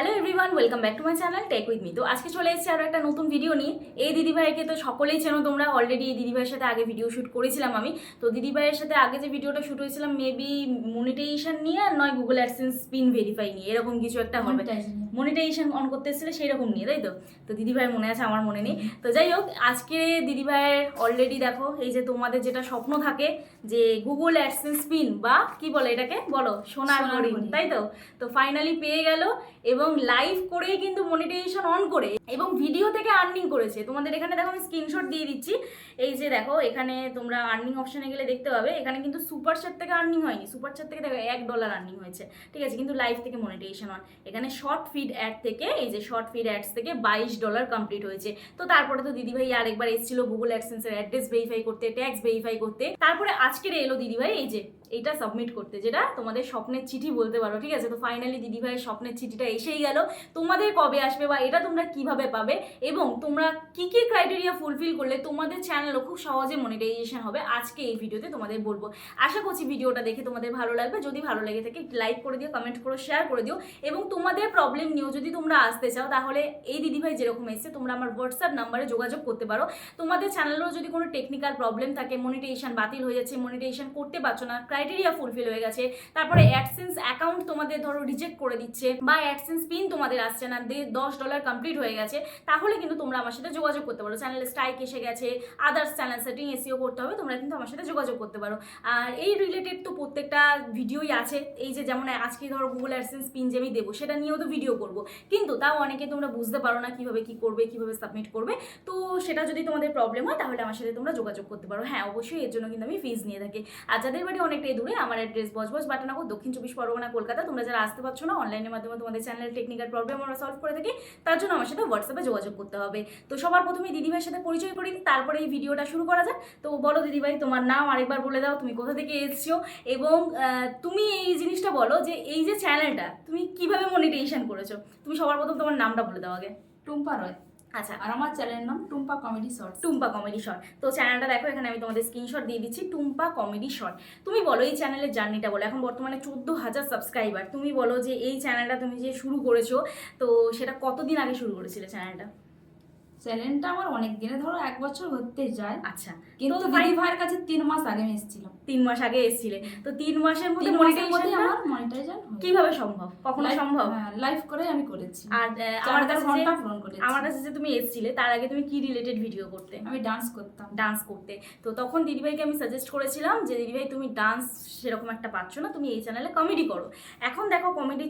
Hello everyone welcome back to my channel tech with me তো আজকে চলে এসেছি আরও একটা নতুন ভিডিও নিয়ে। এই দিদিভাইকে তো সকলেই চেনো তোমরা। অলরেডি এই দিদিভাইয়ের সাথে আগে ভিডিও শ্যুট করেছিলাম আমি। তো দিদিভাইয়ের সাথে আগে যে ভিডিওটা শ্যুট হয়েছিলাম মেবি মনিটাইজেশন নিয়ে আর নয় গুগল অ্যাডসেন্স স্পিন ভেরিফাই নিয়ে। এরকম কিছু একটা হবে। মনিটাইজেশন অন করতে এসেছিলে সেই রকম নিয়ে তাই তো? তো দিদিভাইয়ের মনে আছে আমার মনে নেই। তো যাই হোক আজকে দিদিভাইয়ের অলরেডি দেখো এই যে তোমাদের যেটা স্বপ্ন থাকে যে গুগল অ্যাডসেন্স পিন বা কি বলে এটাকে? বলো সোনার হরিণ। তাই তো? তো ফাইনালি পেয়ে গেল এবং লাইভ করেই কিন্তু মনিটাইজেশন অন করে এবং ভিডিও থেকে আর্নিং করেছে। তোমাদের এখানে দেখো আমি স্ক্রিনশট দিয়ে দিচ্ছি। এই যে দেখো এখানে তোমরা আর্নিং অপশনে গেলে দেখতে পাবে এখানে কিন্তু সুপার চ্যাট থেকে আর্নিং হয়নি। সুপার চ্যাট থেকে দেখো এক ডলার আর্নিং হয়েছে। ঠিক আছে কিন্তু লাইভ থেকে মনিটাইজেশন অন এখানে শর্ট ফিড অ্যাড থেকে, এই যে শর্ট ফিড অ্যাডস থেকে বাইশ ডলার কমপ্লিট হয়েছে। তো তারপরে তো দিদিভাই আরেকবার এসেছিল গুগল অ্যাডসেন্সের অ্যাড্রেস ভেরিফাই করতে ট্যাক্স ভেরিফাই করতে। তারপরে আজকের এলো দিদিভাই, এই যে এইটা সাবমিট করতে, যেটা তোমাদের স্বপ্নের চিঠি বলতে পারো, ঠিক আছে? তো ফাইনালি দিদিভাইয়ের স্বপ্নের চিঠিটা এসেই গেল। তোমাদের কবে আসবে বা এটা তোমরা কীভাবে পাবে এবং তোমরা কি কি ক্রাইটেরিয়া ফুলফিল করলে তোমাদের চ্যানেলও খুব সহজে মনিটাইজেশন হবে, আজকে এই ভিডিওতে তোমাদের বলব। আশা করছি ভিডিওটা দেখে তোমাদের ভালো লাগবে। যদি ভালো লেগে থাকে লাইক করে দিও কমেন্ট করো শেয়ার করে দিও এবং তোমাদের প্রবলেম নিয়েও যদি তোমরা আসতে চাও, তাহলে এই দিদিভাই যেরকম এসছে, তোমরা আমার হোয়াটসঅ্যাপ নাম্বারে যোগাযোগ করতে পারো। তোমাদের চ্যানেলেও যদি কোনো টেকনিক্যাল প্রবলেম থাকে মনিটাইজেশন বাতিল হয়ে যাচ্ছে মনিটাইজেশন করতে পারছ না ক্রাইটেরিয়া ফুলফিল হয়ে গেছে, তারপরে অ্যাডসেন্স অ্যাকাউন্ট তোমাদের ধরো রিজেক্ট করে দিচ্ছে, বা অ্যাডসেন্স পিন তোমাদের আসছে না দশ ডলার কমপ্লিট হয়ে গেছে, তাহলে কিন্তু তোমরা আমার সাথে যোগাযোগ করতে পারো। চ্যানেলে স্ট্রাইক এসে গেছে আদার্স চ্যানেল সেটিং এসিও করতে হবে, তোমরা কিন্তু আমার সাথে যোগাযোগ করতে পারো। আর এই রিলেটেড তো প্রত্যেকটা ভিডিওই আছে, এই যে যেমন আজকে ধরো গুগল অ্যাডসেন্স পিন যে আমি দেবো, সেটা নিয়েও তো ভিডিও করব। কিন্তু তাও অনেকে তোমরা বুঝতে পারো না কীভাবে কি করবে কীভাবে সাবমিট করবে। তো সেটা যদি তোমাদের প্রবলেম হয় তাহলে আমার সাথে তোমরা যোগাযোগ করতে পারো। হ্যাঁ অবশ্যই এর জন্য কিন্তু আমি ফিজ নিয়ে থাকি। আর যাদের বাড়ি অনেকটাই দূরে আমার অ্যাড্রেস বজবজ বাটানগর দক্ষিণ চব্বিশ পরগনা কলকাতা তোমরা যারা আসতে পারছ না অনলাইনের মাধ্যমে তোমাদের চ্যানেলের টেকনিক্যাল প্রবলেম আমরা সলভ করে থাকি তার জন্য আমার সাথে হোয়াটসঅ্যাপে যোগাযোগ করতে হবে। তো সবার প্রথমে দিদিভাইয়ের সাথে পরিচয় করি দিই, তারপরে এই ভিডিওটা শুরু করা যাক। তো বলো দিদিভাই তোমার নাম আরেকবার বলে দাও তুমি কোথা থেকে এসছো? এবং তুমি এই জিনিসটা বলো যে এই যে চ্যানেলটা তুমি কীভাবে মনিটাইজেশন করেছ? তুমি সবার প্রথম তোমার নামটা বলে দাও আগে। টুম্পা রয়। আচ্ছা। আর আমার চ্যানেলের নাম Tumpa comedy shorts Tumpa comedy short তো চ্যানেলটা দেখো এখানে আমি তোমাদের স্ক্রিনশট দিয়ে দিচ্ছি টুম্পা কমেডি শর্ট তুমি বলো এই চ্যানেলের জার্নিটা বলো। এখন বর্তমানে চোদ্দ হাজার সাবস্ক্রাইবার তুমি বলো যে এই চ্যানেলটা তুমি যে শুরু করেছ তো সেটা কতদিন আগে শুরু করেছিলে চ্যানেলটা চ্যানেলটা আমার অনেক দিনে ধরো এক বছর হতে যায়। আচ্ছা। কিন্তু দিদি ভাইয়ের কাছে তিন মাস আগে আমি এসেছিলাম। তিন মাস আগে এসেছিলে। তো তিন মাসের মধ্যে মনিটাইজেশন আমার মনিটাইজেশন কীভাবে সম্ভব? কখনো সম্ভব? লাইভ করে আমি করেছি। আর আমার আমার কাছে ঘণ্টা পূরণ করেছি। আমার কাছে যে তুমি এসেছিলে তার আগে তুমি কি রিলেটেড ভিডিও করতে? আমি ডান্স করতাম। ডান্স করতে। তো তখন দিদিভাইকে আমি সাজেস্ট করেছিলাম যে দিদিভাই তুমি ডান্স সেরকম একটা পাচ্ছ না তুমি এই চ্যানেলে কমেডি করো। এখন দেখো কমেডি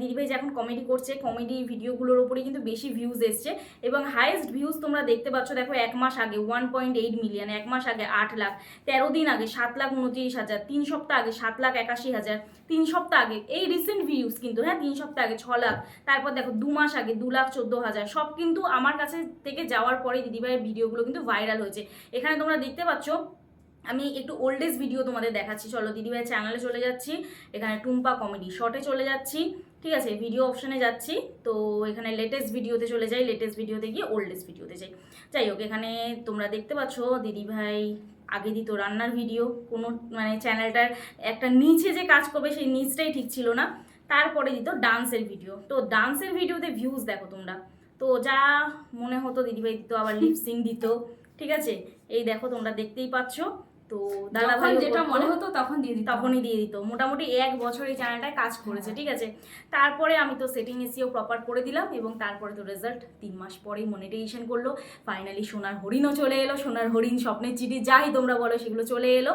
দিদিভাই যে এখন কমেডি করছে কমেডি ভিডিওগুলোর উপরে কিন্তু বেশি ভিউজ এসছে এবং হাইয়েস্ট ভিউজ তোমরা দেখতে পাচ্ছ দেখো এক মাস আগে ওয়ান পয়েন্ট এইট মিলিয়ন এক মাস আগে আট লাখ তেরো দিন আগে সাত লাখ উনত্রিশ হাজার, তিন সপ্তাহ আগে সাত লাখ একাশি হাজার, তিন সপ্তাহ আগে, এই রিসেন্ট ভিউজ কিন্তু হ্যাঁ তিন সপ্তাহ আগে ছ লাখ, তারপর দেখো দু মাস আগে দু লাখ চোদ্দ হাজার, সব কিন্তু আমার কাছে থেকে যাওয়ার পরে দিদিভাইয়ের ভিডিওগুলো কিন্তু ভাইরাল হয়েছে। এখানে তোমরা দেখতে পাচ্ছ, আমি একটু ওল্ডেস্ট ভিডিও তোমাদের দেখাচ্ছি, চলো দিদিভাই চ্যানেলে চলে যাচ্ছি, এখানে টুম্পা কমেডি শর্টে চলে যাচ্ছি, ঠিক আছে ভিডিও অপশানে যাচ্ছি, তো এখানে লেটেস্ট ভিডিওতে চলে যাই লেটেস্ট ভিডিওতে গিয়ে ওল্ডেস্ট ভিডিওতে যাই। যাই হোক, এখানে তোমরা দেখতে পাচ্ছ দিদিভাই আগে দিত রান্নার ভিডিও কোনো মানে চ্যানেলটার একটা নিচে যে কাজ করবে সেই নিচটাই ঠিক ছিল না। তারপরে দিত ডান্সের ভিডিও তো ডান্সের ভিডিওতে ভিউজ দেখো তোমরা। তো যা মনে হতো দিদিভাই দিত, আবার লিপসিং দিত। ঠিক আছে? এই দেখো তোমরা দেখতেই পাচ্ছ। তো দাদা যখন ভাই যেটা মনে হতো তখন দিয়ে দিতাম তখনই দিয়ে দিত। মোটামুটি এক বছর এই চ্যানেলটায় কাজ করেছে ঠিক আছে? তারপরে আমি তো সেটিং এসিও প্রপার করে দিলাম এবং তারপরে তো রেজাল্ট তিন মাস পরেই মনিটাইজেশন করল। ফাইনালি সোনার হরিণও চলে এলো সোনার হরিণ স্বপ্নের চিঠি যাই তোমরা বলো সেগুলো চলে এলো।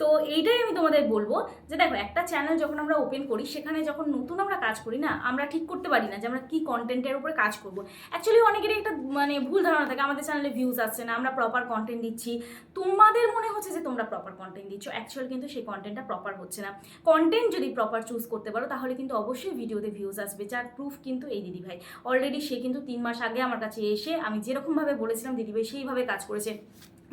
তো এইটাই আমি তোমাদের বলব যে দেখো একটা চ্যানেল যখন আমরা ওপেন করি সেখানে যখন নতুন আমরা কাজ করি না আমরা ঠিক করতে পারি না যে আমরা কি কন্টেন্টের উপরে কাজ করব। অ্যাকচুয়ালি অনেকেরই একটা মানে ভুল ধারণা থাকে আমাদের চ্যানেলে ভিউজ আসছে না আমরা প্রপার কন্টেন্ট দিচ্ছি। তোমাদের মনে হচ্ছে যে তোমরা প্রপার কন্টেন্ট দিচ্ছ। অ্যাকচুয়াল কিন্তু সেই কন্টেন্টটা প্রপার হচ্ছে না। কন্টেন্ট যদি প্রপার চুজ করতে পারো, তাহলে কিন্তু অবশ্যই ভিডিওতে ভিউজ আসবে, যার প্রুফ কিন্তু এই দিদিভাই অলরেডি সে কিন্তু তিন মাস আগে আমার কাছে এসে আমি যেরকমভাবে বলেছিলাম দিদিভাই সেইভাবে কাজ করেছে।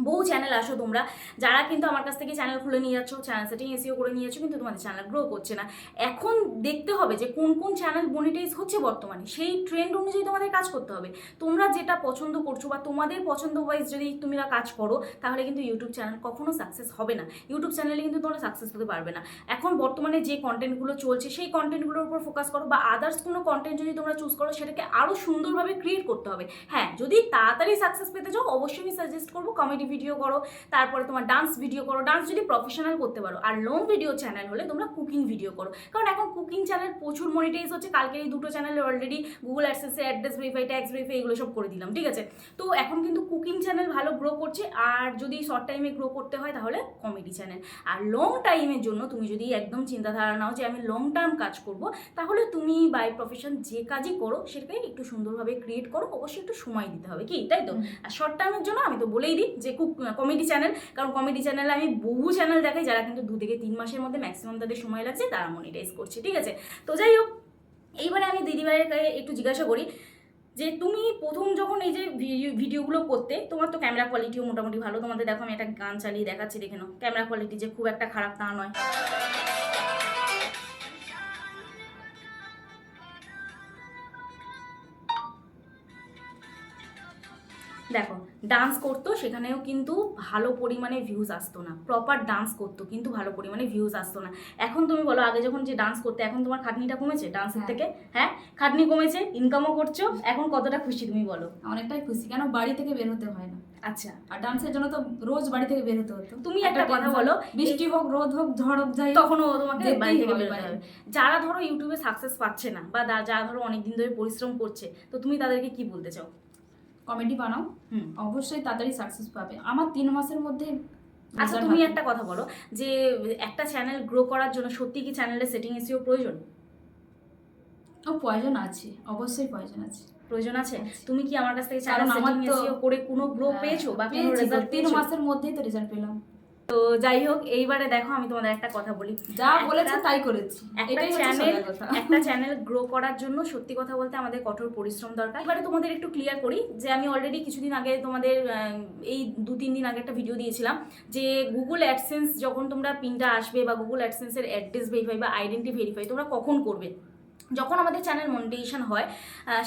বহু চ্যানেল আসো তোমরা। যারা কিন্তু আমার কাছ থেকে চ্যানেল খুলে নিয়ে যাচ্ছ চ্যানেল সেটিং এসিও করে নিয়ে যাচ্ছ, কিন্তু তোমাদের চ্যানেল গ্রো করছে না। এখন দেখতে হবে যে কোন কোন চ্যানেল মনিটাইজ হচ্ছে বর্তমানে। সেই ট্রেন্ড অনুযায়ী তোমাদের কাজ করতে হবে। তোমরা যেটা পছন্দ করছ বা তোমাদের পছন্দ ওয়াইজ যদি তোমরা কাজ করো, তাহলে কিন্তু ইউটিউব চ্যানেল কখনো সাকসেস হবে না। ইউটিউব চ্যানেলে কিন্তু তোমরা সাকসেস হতে পারবে না। এখন বর্তমানে যে কন্টেন্টগুলো চলছে, সেই কন্টেন্টগুলোর উপর ফোকাস করো বা আদার্স কোনো কন্টেন্ট যদি তোমরা চুজ করো, সেটাকে আরও সুন্দরভাবে ক্রিয়েট করতে হবে। হ্যাঁ যদি তাড়াতাড়ি সাকসেস পেতে চাও, অবশ্যই আমি সাজেস্ট করব কমেডি ভিডিও করো, তারপরে তোমার ডান্স ভিডিও করো ডান্স যদি প্রফেশনাল করতে পারো, আর লং ভিডিও চ্যানেল হলে তোমরা কুকিং ভিডিও করো। কারণ এখন কুকিং চ্যানেল প্রচুর মনিটাইজ হচ্ছে কালকে এই দুটো চ্যানেলে অলরেডি গুগল অ্যাডসেসে অ্যাড্রেস ভেরিফাই ট্যাক্স ভেরিফাই এগুলো সব করে দিলাম, ঠিক আছে? তো এখন কিন্তু কুকিং চ্যানেল ভালো গ্রো করছে আর যদি শর্ট টাইমে গ্রো করতে হয় তাহলে কমেডি চ্যানেল আর লং টাইমের জন্য তুমি যদি একদম চিন্তাধারা নাও যে আমি লং টার্ম কাজ করব তাহলে তুমি বাই প্রফেশন যে কাজই করো সেটাকে একটু সুন্দরভাবে ক্রিয়েট করো অবশ্যই একটু সময় দিতে হবে কি? তাই তো? আর শর্ট টার্মের জন্য আমি তো বলেই দিই যে খুব কমেডি চ্যানেল কারণ কমেডি চ্যানেলে আমি বহু চ্যানেল দেখাই যারা কিন্তু দু থেকে তিন মাসের মধ্যে ম্যাক্সিমাম তাদের সময় লাগছে তারা মনিটাইজ করছে ঠিক আছে? তো যাই হোক এইবারে আমি দিদিভাইয়ের কাছে একটু জিজ্ঞাসা করি যে তুমি প্রথম যখন এই যে ভিডিও- ভিডিওগুলো করতে, তোমার তো ক্যামেরা কোয়ালিটিও মোটামুটি ভালো। তোমাদের দেখো আমি একটা গান চালিয়ে দেখাচ্ছি, দেখে নাও। ক্যামেরা কোয়ালিটি যে খুব একটা খারাপ তা নয়। দেখো ডান্স করতো সেখানেও কিন্তু ভালো পরিমাণে ভিউজ আসতো না। প্রপার ডান্স করতো কিন্তু ভালো পরিমাণে ভিউজ আসতো না। এখন তুমি বলো আগে যখন যে ডান্স করতে এখন তোমার খাটনিটা কমেছে ডান্সের হ্যাঁ। থেকে? হ্যাঁ? খাটনি কমেছে ইনকামও করছ এখন কতটা খুশি তুমি বলো? অনেকটাই খুশি কেন বাড়ি থেকে বের হতে হয় না। আচ্ছা। আর ডান্সের জন্য তো রোজ বাড়ি থেকে বের হতে হতো। তুমি একটা কথা বলো, বৃষ্টি হোক রোদ হোক ঝড় হোক যাই তখনও তোমাকে বাড়ি থেকে বেরোতে হবে। যারা ধরো ইউটিউবে সাকসেস পাচ্ছে না বা যারা ধরো অনেকদিন ধরে পরিশ্রম করছে তো তুমি তাদেরকে কি বলতে চাও? কমেডি বানাও। অবশ্যই তাড়াতাড়ি সাকসেস পাবে। আমার তিন মাসের মধ্যে আচ্ছা তুমি একটা কথা বলো যে একটা চ্যানেল গ্রো করার জন্য সত্যি কি চ্যানেলের সেটিং এসিও প্রয়োজন? ও প্রয়োজন আছে। অবশ্যই প্রয়োজন আছে। প্রয়োজন আছে। তুমি কি আমার কাছ থেকে চ্যানেল সেটিং এসিও করে কোনো গ্রো হ্যাঁ, পেয়েছ বা কোনো রেজাল্ট তিন মাসের মধ্যেই তো রেজাল্ট পেলাম। তো যাই হোক এইবারে দেখো আমি তোমাদের একটা কথা বলি। যা বলেছে তাই করেছি। একটা চ্যানেল একটা চ্যানেল গ্রো করার জন্য সত্যি কথা বলতে আমাদের কঠোর পরিশ্রম দরকার। এবারে তোমাদের একটু ক্লিয়ার করি যে আমি অলরেডি কিছুদিন আগে তোমাদের এই দু তিন দিন আগে একটা ভিডিও দিয়েছিলাম যে গুগল অ্যাডসেন্স যখন তোমরা পিনটা আসবে বা গুগল অ্যাডসেন্সের অ্যাড্রেস ভেরিফাই বা আইডেন্টি ভেরিফাই তোমরা কখন করবে? যখন আমাদের চ্যানেল মনিটাইজেশন হয়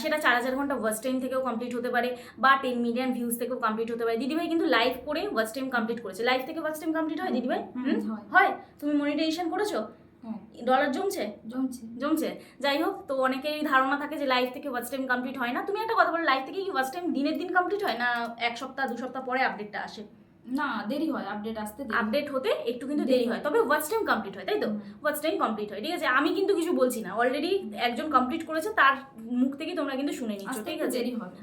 সেটা চার হাজার ঘণ্টা ওয়াচ টাইম থেকেও কমপ্লিট হতে পারে বা টেন মিলিয়ন ভিউজ থেকেও কমপ্লিট হতে পারে। দিদিভাই কিন্তু লাইভ করে ওয়াচ টাইম কমপ্লিট করেছে। লাইভ থেকে ওয়াচ টাইম কমপ্লিট হয় দিদিভাই? হয়। হয়। তুমি মনিটাইজেশন করেছ? হ্যাঁ। ডলার জমছে? জমছে। জমছে? যাই হোক তো অনেকেরই ধারণা থাকে যে লাইভ থেকে ওয়াচ টাইম কমপ্লিট হয় না। তুমি একটা কথা বলো লাইভ থেকে কি ওয়াচ টাইম দিনের দিন কমপ্লিট হয় না এক সপ্তাহ দু সপ্তাহ পরে আপডেটটা আসে? না দেরি হয় আপডেট আসতে আপডেট হতে একটু কিন্তু দেরি হয় তবে ওয়াচ টাইম কমপ্লিট হয় তাই তো। ওয়াচ টাইম কমপ্লিট হয় ঠিক আছে? আমি কিন্তু কিছু বলছি না অলরেডি একজন কমপ্লিট করেছে তার মুখ থেকে তোমরা কিন্তু শুনে নিচ্ছ ঠিক আছে? দেরি হবে।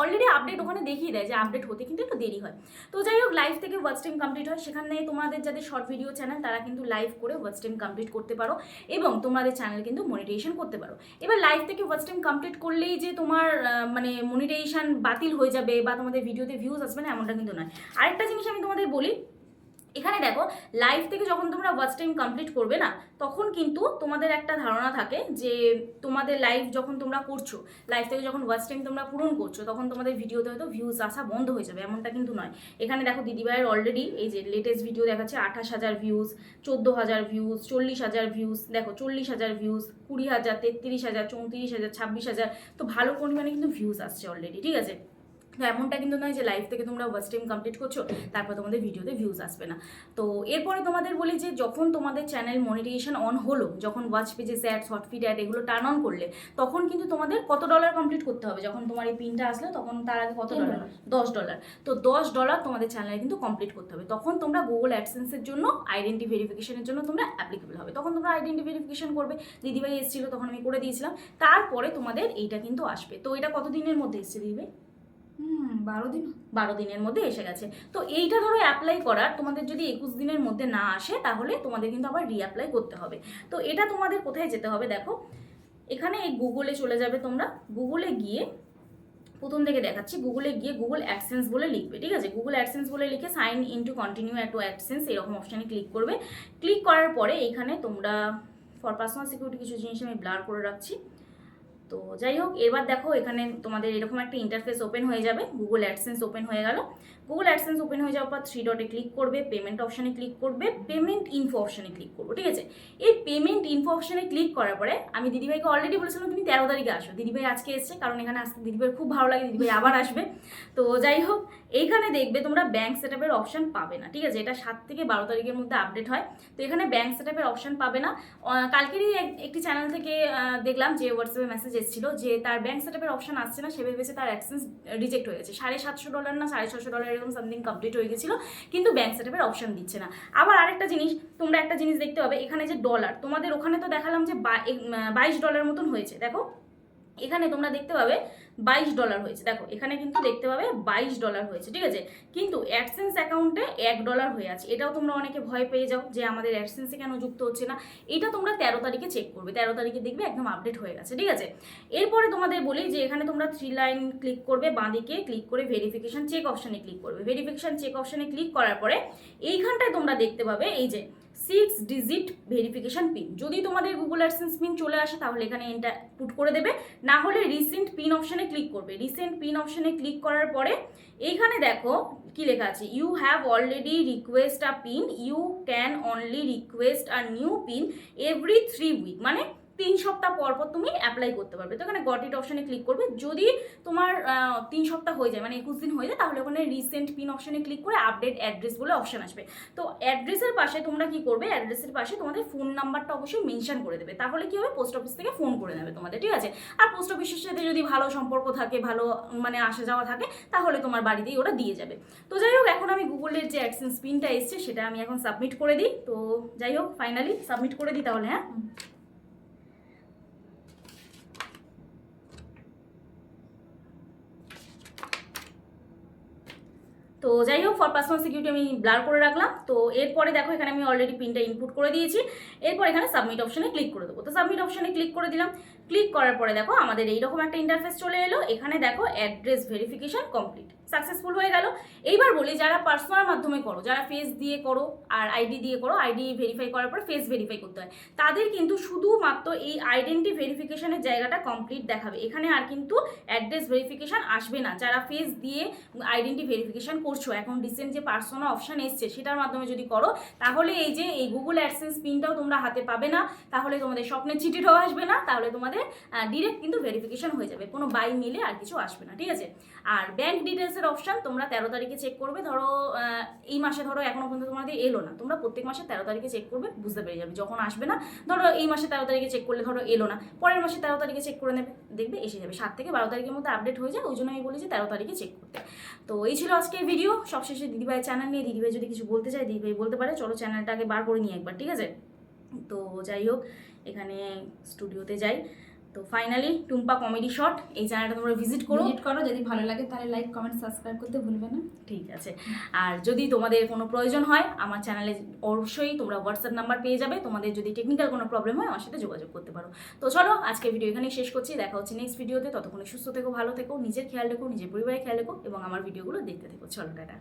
অলরেডি আপডেট ওখানে দেখিয়ে দেয় যে আপডেট হতে কিন্তু একটু দেরি হয়। তো যাই হোক লাইভ থেকে ওয়াচ টাইম কমপ্লিট হয় সেখানে তোমাদের যাদের শর্ট ভিডিও চ্যানেল তারা কিন্তু লাইভ করে ওয়াচ টাইম কমপ্লিট করতে পারো এবং তোমাদের চ্যানেল কিন্তু মনিটাইজেশন করতে পারো। এবার লাইভ থেকে ওয়াচ টাইম কমপ্লিট করলেই যে তোমার মানে মনিটাইজেশন বাতিল হয়ে যাবে বা তোমাদের ভিডিওতে ভিউজ আসবে না এমনটা কিন্তু নয়। আরেকটা জিনিস আমি তোমাদের বলি। এখানে দেখো লাইভ থেকে যখন তোমরা ওয়াচ টাইম কমপ্লিট করবে না, তখন কিন্তু তোমাদের একটা ধারণা থাকে যে তোমাদের লাইভ যখন তোমরা করছ লাইভ থেকে যখন ওয়াচ টাইম তোমরা পূরণ করছ, তখন তোমাদের ভিডিওতে হয়তো ভিউজ আসা বন্ধ হয়ে যাবে, এমনটা কিন্তু নয়। এখানে দেখো, দিদিভাইয়ের অলরেডি এই যে লেটেস্ট ভিডিও দেখাচ্ছে আঠাশ হাজার ভিউজ চোদ্দ হাজার ভিউজ চল্লিশ হাজার ভিউজ দেখো চল্লিশ হাজার ভিউজ কুড়ি হাজার, তেত্রিশ হাজার, চৌত্রিশ হাজার, ছাব্বিশ হাজার, তো ভালো পরিমাণে কিন্তু ভিউজ আসছে অলরেডি ঠিক আছে? তো এমনটা কিন্তু নয় যে লাইভ থেকে তোমরা ওয়াচ টাইম কমপ্লিট করছ তারপর তোমাদের ভিডিওতে ভিউজ আসবে না। তো এরপরে তোমাদের বলি যে যখন তোমাদের চ্যানেল মনিটাইজেশন অন হলো যখন watch pages ad short feed ad এগুলো টার্ন অন করলে তখন কিন্তু তোমাদের কত ডলার কমপ্লিট করতে হবে? যখন তোমার এই পিনটা আসলে তখন তার আগে কত ডলার। দশ ডলার তো দশ ডলার তোমাদের চ্যানেলে কিন্তু কমপ্লিট করতে হবে। তখন তোমরা গুগল অ্যাডসেন্সের জন্য আইডেন্টি ভেরিফিকেশনের জন্য তোমরা অ্যাপ্লিকেবল হবে। তখন তোমরা আইডেন্টি ভেরিফিকেশন করবে। দিদিভাই এসেছিল তখন আমি করে দিয়েছিলাম। তারপরে তোমাদের এইটা কিন্তু আসবে। তো এটা কতদিনের মধ্যে এসছে দিদিভাই? বারো দিন। বারো দিনের মধ্যে এসে গেছে। তো এইটা ধরো অ্যাপ্লাই করার, তোমাদের যদি একুশ দিনের মধ্যে না আসে, তাহলে তোমাদের কিন্তু আবার রিঅ্যাপ্লাই করতে হবে। তো এটা তোমাদের কোথায় যেতে হবে দেখো? এখানে এই গুগলে চলে যাবে তোমরা। গুগলে গিয়ে, প্রথম থেকে দেখাচ্ছি গুগলে গিয়ে গুগল অ্যাডসেন্স বলে লিখবে, ঠিক আছে? গুগল অ্যাডসেন্স বলে লিখে sign in to continue to AdSense এরকম অপশানে ক্লিক করবে। ক্লিক করার পরে এখানে তোমরা ফর পার্সোনাল সিকিউরিটি কিছু জিনিস আমি ব্লার করে রাখছি। তো যাই হোক, এবার দেখো এখানে তোমাদের এরকম একটা ইন্টারফেস ওপেন হয়ে যাবে। গুগল অ্যাডসেন্স ওপেন হয়ে গেল। গুগল অ্যাডসেন্স ওপেন হয়ে যাওয়ার পর থ্রি ডটে ক্লিক করবে পেমেন্ট অপশানে ক্লিক করবে পেমেন্ট ইনফো অপশানে ক্লিক করব, ঠিক আছে? এই পেমেন্ট ইনফো অপশানে ক্লিক করার পরে আমি দিদিভাইকে অলরেডি বলেছিলাম, তুমি তেরো তারিখে আসো। দিদিভাই আজকে এসছে, কারণ এখানে আসতে দিদিভাইয়ের খুব ভালো লাগে, দিদিভাই আবার আসবে। তো যাই হোক এইখানে দেখবে তোমরা ব্যাঙ্ক সেট আপের অপশান পাবে না, ঠিক আছে? এটা সাত থেকে বারো তারিখের মধ্যে আপডেট হয়। তো এখানে ব্যাঙ্ক সেট আপের অপশান পাবে না। কালকেরই একটি চ্যানেল থেকে দেখলাম যে হোয়াটসঅ্যাপে মেসেজ এসেছিল যে তার ব্যাঙ্ক সেট আপের অপশান আসছে না, সে ভেবেছে তার অ্যাক্সেন্স রিজেক্ট হয়ে গেছে। সাড়ে সাতশো ডলার না সাড়ে ছশো ডলার এরকম সামথিং কমপ্লিট হয়ে গেছিল, কিন্তু ব্যাঙ্ক সেট আপের অপশান দিচ্ছে না। আবার আরেকটা জিনিস, তোমরা একটা জিনিস দেখতে পাবে, এখানে যে ডলার তোমাদের ওখানে তো দেখালাম যে বাইশ ডলার মতন হয়েছে। দেখো, এখানে তোমরা দেখতে পাবে বাইশ ডলার হয়েছে। দেখো, এখানে কিন্তু দেখতে পাবে বাইশ ডলার হয়েছে, ঠিক আছে? কিন্তু অ্যাডসেন্স অ্যাকাউন্টে এক ডলার হয়ে আছে। এটাও তোমরা অনেকে ভয় পেয়ে যাও যে আমাদের অ্যাডসেন্সে কেন যুক্ত হচ্ছে না। এটা তোমরা তেরো তারিখে চেক করবে। তেরো তারিখে দেখবে একদম আপডেট হয়ে গেছে, ঠিক আছে? এরপরে তোমাদের বলি যে এখানে তোমরা থ্রি লাইন ক্লিক করবে, বাঁদিকে ক্লিক করে ভেরিফিকেশন চেক অপশানে ক্লিক করবে। ভেরিফিকেশন চেক অপশানে ক্লিক করার পরে এইখানটায় তোমরা দেখতে পাবে এই যে সিক্স ডিজিট ভেরিফিকেশান পিন যদি তোমাদের গুগল অ্যাডসেন্স পিন চলে আসে, তাহলে এখানে এন্টার পুট করে দেবে। না হলে রিসেন্ট পিন অপশানে ক্লিক করবে। রিসেন্ট পিন অপশানে ক্লিক করার পরে এইখানে দেখো কি লেখা আছে। You have already request a pin you can only request a new pin every three week মানে তিন সপ্তাহ পর পর তুমি অ্যাপ্লাই করতে পারবে। তো এখানে গট ইট অপশানে ক্লিক করবে। যদি তোমার তিন সপ্তাহ হয়ে যায় মানে একুশ দিন হয়ে যায়, তাহলে ওখানে রিসেন্ট পিন অপশানে ক্লিক করে আপডেট অ্যাড্রেস বলে অপশান আসবে। তো অ্যাড্রেসের পাশে তোমরা কি করবে? অ্যাড্রেসের পাশে তোমাদের ফোন নাম্বারটা অবশ্যই মেনশন করে দেবে। তাহলে কি হবে? পোস্ট অফিস থেকে ফোন করে নেবে তোমাদের, ঠিক আছে? আর পোস্ট অফিসের সাথে যদি ভালো সম্পর্ক থাকে, ভালো মানে আসা যাওয়া থাকে, তাহলে তোমার বাড়িতেই ওরা দিয়ে যাবে। তো যাই হোক, এখন আমি গুগলের যে অ্যাডসেন্স পিনটা এসছে, সেটা আমি এখন সাবমিট করে দিই। তো যাই হোক ফাইনালি সাবমিট করে দিই তাহলে হ্যাঁ? তো যাই হোক ফর পার্সোনাল সিকিউরিটি আমি ব্লার করে রাখলাম। তো এরপরে দেখো, এখানে আমি অলরেডি পিনটা ইনপুট করে দিয়েছি। এরপর এখানে সাবমিট অপশানে ক্লিক করে দেবো। তো সাবমিট অপশানে ক্লিক করে দিলাম। ক্লিক করার পরে দেখো আমাদের এইরকম একটা ইন্টারফেস চলে এলো। এখানে দেখো অ্যাড্রেস ভেরিফিকেশন কমপ্লিট সাকসেসফুল হয়ে গেল। এইবার বলি যারা পার্সোনাল মাধ্যমে করো, যারা ফেস দিয়ে করো আর আইডি দিয়ে করো আইডি ভেরিফাই করার পর ফেস ভেরিফাই করতে হয়। তাদের কিন্তু শুধুমাত্র এই আইডেন্টি ভেরিফিকেশনের জায়গাটা কমপ্লিট দেখাবে। এখানে আর কিন্তু অ্যাড্রেস ভেরিফিকেশন আসবে না। যারা ফেস দিয়ে আইডেন্টি ভেরিফিকেশন করছ, এখন রিসেন্ট যে পার্সোনাল অপশান এসছে, সেটার মাধ্যমে যদি করো, তাহলে এই যে এই গুগল অ্যাডসেন্স পিনটাও তোমরা হাতে পাবে না। তাহলে তোমাদের স্বপ্নের চিঠিটাও আসবে না। তাহলে তোমাদের ডিরেক্ট কিন্তু ভেরিফিকেশন হয়ে যাবে। কোনো বাই মিলে আর কিছু আসবে না, ঠিক আছে? আর ব্যাংক ডিটেলসের অপশন তোমরা তেরো তারিখে চেক করবে। ধরো এই মাসে ধরো এখনও পর্যন্ত তোমাদের এলো না। তোমরা প্রত্যেক মাসে তেরো তারিখে চেক করবে, বুঝতে পেরে যাবে। যখন আসবে না, ধরো এই মাসে তেরো তারিখে চেক করলে ধরো এলো না। পরের মাসে তেরো তারিখে চেক করে নেবে। দেখবে এসে যাবে। সাত থেকে বারো তারিখের মধ্যে আপডেট হয়ে যায়। ওই জন্য আমি বলি যে তেরো তারিখে চেক করতে। তো এই ছিল আজকের ভিডিও সবশেষে দিদিভাইয়ের চ্যানেল নিয়ে দিদিভাই যদি কিছু বলতে চায়, দিদিভাই বলতে পারে। চলো চ্যানেলটাকে বার করে নিয়ে একবার, ঠিক আছে? তো যাই হোক এখানে স্টুডিওতে যাই। তো ফাইনালি টুম্পা কমেডি শট এই চ্যানেলটা তোমরা ভিজিট করো। ভিজিট করো যদি ভালো লাগে তাহলে লাইক কমেন্ট সাবস্ক্রাইব করতে ভুলবে না। ঠিক আছে। আর যদি তোমাদের কোনো প্রয়োজন হয় আমার চ্যানেলে অবশ্যই তোমরা হোয়াটসঅ্যাপ নাম্বার পেয়ে যাবে। তোমাদের যদি টেকনিক্যাল কোনো প্রবলেম হয় আমার সাথে যোগাযোগ করতে পারো। তো চলো আজকে ভিডিও এখানেই শেষ করছি। দেখা হচ্ছে নেক্সট ভিডিওতে ততক্ষণে সুস্থ থেকো ভালো থেকো নিজের খেয়াল রেখো নিজের পরিবারের খেয়াল রেখো এবং আমার ভিডিওগুলো দেখতে থেকো। চলো টাটা।